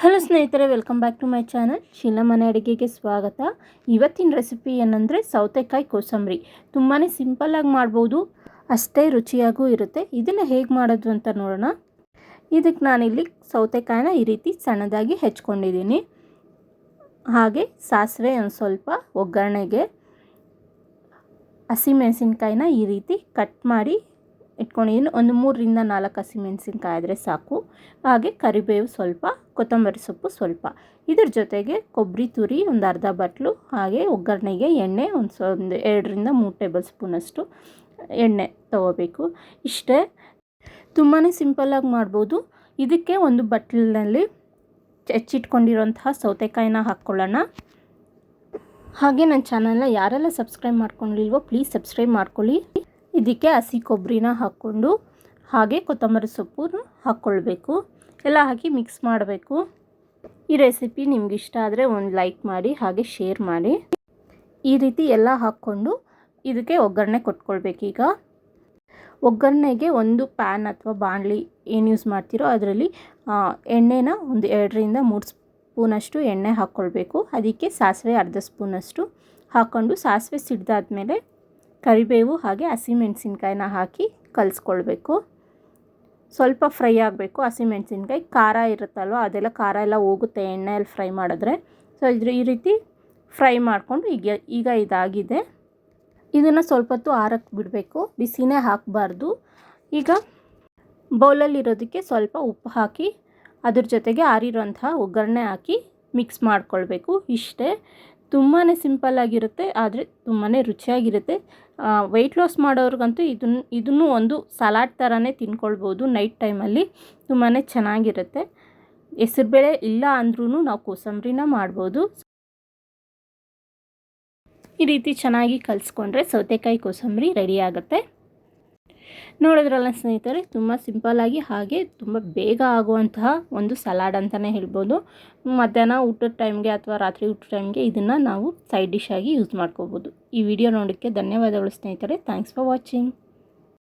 Hello ಸ್ನೇಹಿತರೆ welcome back to my channel Sheela ಮನೆ ಅಡುಗೆಗೆ ಸ್ವಾಗತ. ಇವತ್ತಿನ ರೆಸಿಪಿ ಏನಂದರೆ ಸೌತೆಕಾಯಿ ಕೋಸಂಬರಿ. ತುಂಬಾ ಸಿಂಪಲ್ಲಾಗಿ ಮಾಡ್ಬೋದು. ಅಷ್ಟೇ ರುಚಿಯಾಗೂ ಇರುತ್ತೆ. ಇದನ್ನು ಹೇಗೆ ಮಾಡೋದು ಅಂತ ನೋಡೋಣ. ಇದಕ್ಕೆ ನಾನಿಲ್ಲಿ ಸೌತೆಕಾಯಿನ ಈ ರೀತಿ ಸಣ್ಣದಾಗಿ ಹೆಚ್ಕೊಂಡಿದ್ದೀನಿ. ಹಾಗೆ ಸಾಸಿವೆ ಒಂದು ಸ್ವಲ್ಪ ಒಗ್ಗರಣೆಗೆ. ಹಸಿಮೆಣಸಿನ್ಕಾಯಿನ ಈ ರೀತಿ ಕಟ್ ಮಾಡಿ ಇಟ್ಕೊಂಡಿದ್ದೀನಿ. ಒಂದು ಮೂರರಿಂದ ನಾಲ್ಕು ಹಸಿಮೆಣಸಿನ್ಕಾಯಿ ಆದರೆ ಸಾಕು. ಹಾಗೆ ಕರಿಬೇವು ಸ್ವಲ್ಪ ಕೊತ್ತಂಬರಿ ಸೊಪ್ಪು ಸ್ವಲ್ಪ. ಇದ್ರ ಜೊತೆಗೆ ಕೊಬ್ಬರಿ ತುರಿ ಒಂದು ಅರ್ಧ ಬಟ್ಲು, ಹಾಗೆ ಒಗ್ಗರಣೆಗೆ ಎಣ್ಣೆ ಒಂದು ಸ, ಒಂದು ಎರಡರಿಂದ ಮೂರು ಟೇಬಲ್ ಸ್ಪೂನಷ್ಟು ಎಣ್ಣೆ ತಗೋಬೇಕು. ಇಷ್ಟೇ ತುಂಬಾ ಸಿಂಪಲ್ಲಾಗಿ ಮಾಡ್ಬೋದು. ಇದಕ್ಕೆ ಒಂದು ಬಟ್ಲಿನಲ್ಲಿ ಹೆಚ್ಚಿಟ್ಕೊಂಡಿರೋಂತಹ ಸೌತೆಕಾಯಿನ ಹಾಕ್ಕೊಳ್ಳೋಣ. ಹಾಗೆ ನನ್ನ ಚಾನಲ್ನ ಯಾರೆಲ್ಲ ಸಬ್ಸ್ಕ್ರೈಬ್ ಮಾಡ್ಕೊಂಡಿಲ್ವೋ ಪ್ಲೀಸ್ ಸಬ್ಸ್ಕ್ರೈಬ್ ಮಾಡ್ಕೊಳ್ಳಿ. ಇದಕ್ಕೆ ಹಸಿ ಕೊಬ್ಬರಿನ ಹಾಕ್ಕೊಂಡು, ಹಾಗೆ ಕೊತ್ತಂಬರಿ ಸೊಪ್ಪು ಹಾಕ್ಕೊಳ್ಬೇಕು. ಎಲ್ಲ ಹಾಕಿ ಮಿಕ್ಸ್ ಮಾಡಬೇಕು. ಈ ರೆಸಿಪಿ ನಿಮ್ಗೆ ಇಷ್ಟ ಆದರೆ ಒಂದು ಲೈಕ್ ಮಾಡಿ, ಹಾಗೆ ಶೇರ್ ಮಾಡಿ. ಈ ರೀತಿ ಎಲ್ಲ ಹಾಕ್ಕೊಂಡು ಇದಕ್ಕೆ ಒಗ್ಗರಣೆ ಕೊಟ್ಕೊಳ್ಬೇಕೀಗ ಒಗ್ಗರಣೆಗೆ ಒಂದು ಪ್ಯಾನ್ ಅಥವಾ ಬಾಣಲಿ ಏನು ಯೂಸ್ ಮಾಡ್ತೀರೋ ಅದರಲ್ಲಿ ಎಣ್ಣೆನ ಒಂದು ಎರಡರಿಂದ ಮೂರು ಸ್ಪೂನಷ್ಟು ಎಣ್ಣೆ ಹಾಕ್ಕೊಳ್ಬೇಕು. ಅದಕ್ಕೆ ಸಾಸಿವೆ ಅರ್ಧ ಸ್ಪೂನಷ್ಟು ಹಾಕ್ಕೊಂಡು ಸಾಸಿವೆ ಸಿಡ್ದಾದ್ಮೇಲೆ ಕರಿಬೇವು ಹಾಗೆ ಹಸಿಮೆಣಸಿನ್ಕಾಯಿನ ಹಾಕಿ ಕಲಿಸ್ಕೊಳ್ಬೇಕು. ಸ್ವಲ್ಪ ಫ್ರೈ ಆಗಬೇಕು. ಹಸಿಮೆಣ್ಸಿನ್ಕಾಯಿ ಖಾರ ಇರುತ್ತಲ್ವ, ಅದೆಲ್ಲ ಖಾರ ಎಲ್ಲ ಹೋಗುತ್ತೆ, ಎಣ್ಣೆಯಲ್ಲಿ ಫ್ರೈ ಮಾಡಿದ್ರೆ. ಸೊ ಇದ್ರ ಈ ರೀತಿ ಫ್ರೈ ಮಾಡಿಕೊಂಡು ಈಗ ಈಗ ಇದಾಗಿದೆ. ಇದನ್ನು ಸ್ವಲ್ಪ ಹೊತ್ತು ಆರಕ್ಕೆ ಬಿಡಬೇಕು. ಬಿಸಿನೇ ಹಾಕಬಾರ್ದು. ಈಗ ಬೌಲಲ್ಲಿರೋದಕ್ಕೆ ಸ್ವಲ್ಪ ಉಪ್ಪು ಹಾಕಿ, ಅದ್ರ ಜೊತೆಗೆ ಆರಿರೋಂತಹ ಒಗ್ಗರಣೆ ಹಾಕಿ ಮಿಕ್ಸ್ ಮಾಡ್ಕೊಳ್ಬೇಕು. ಇಷ್ಟೇ. ತುಂಬಾ ಸಿಂಪಲ್ಲಾಗಿರುತ್ತೆ ಆದರೆ ತುಂಬಾ ರುಚಿಯಾಗಿರುತ್ತೆ. ವೆಯ್ಟ್ ಲಾಸ್ ಮಾಡೋರಿಗಂತೂ ಇದನ್ನು ಇದನ್ನು ಒಂದು ಸಲಾಡ್ ಥರನೇ ತಿನ್ಕೊಳ್ಬೋದು ನೈಟ್ ಟೈಮಲ್ಲಿ. ತುಂಬಾ ಚೆನ್ನಾಗಿರುತ್ತೆ. ಹೆಸರುಬೇಳೆ ಇಲ್ಲ ಅಂದ್ರೂ ನಾವು ಕೋಸಂಬರಿನ ಮಾಡ್ಬೋದು. ಈ ರೀತಿ ಚೆನ್ನಾಗಿ ಕಲಿಸ್ಕೊಂಡ್ರೆ ಸೌತೆಕಾಯಿ ಕೋಸಂಬರಿ ರೆಡಿ ಆಗುತ್ತೆ. ನೋಡಿದ್ರಲ್ಲ ಸ್ನೇಹಿತರೆ, ತುಂಬ ಸಿಂಪಲ್ಲಾಗಿ ಹಾಗೆ ತುಂಬ ಬೇಗ ಆಗುವಂತಹ ಒಂದು ಸಲಾಡ್ ಅಂತಲೇ ಹೇಳ್ಬೋದು. ಮಧ್ಯಾಹ್ನ ಊಟದ ಟೈಮ್ಗೆ ಅಥವಾ ರಾತ್ರಿ ಊಟದ ಟೈಮ್ಗೆ ಇದನ್ನು ನಾವು ಸೈಡ್ ಡಿಶ್ ಆಗಿ ಯೂಸ್ ಮಾಡ್ಕೋಬೋದು. ಈ ವಿಡಿಯೋ ನೋಡೋಕ್ಕೆ ಧನ್ಯವಾದಗಳು ಸ್ನೇಹಿತರೆ. Thanks for watching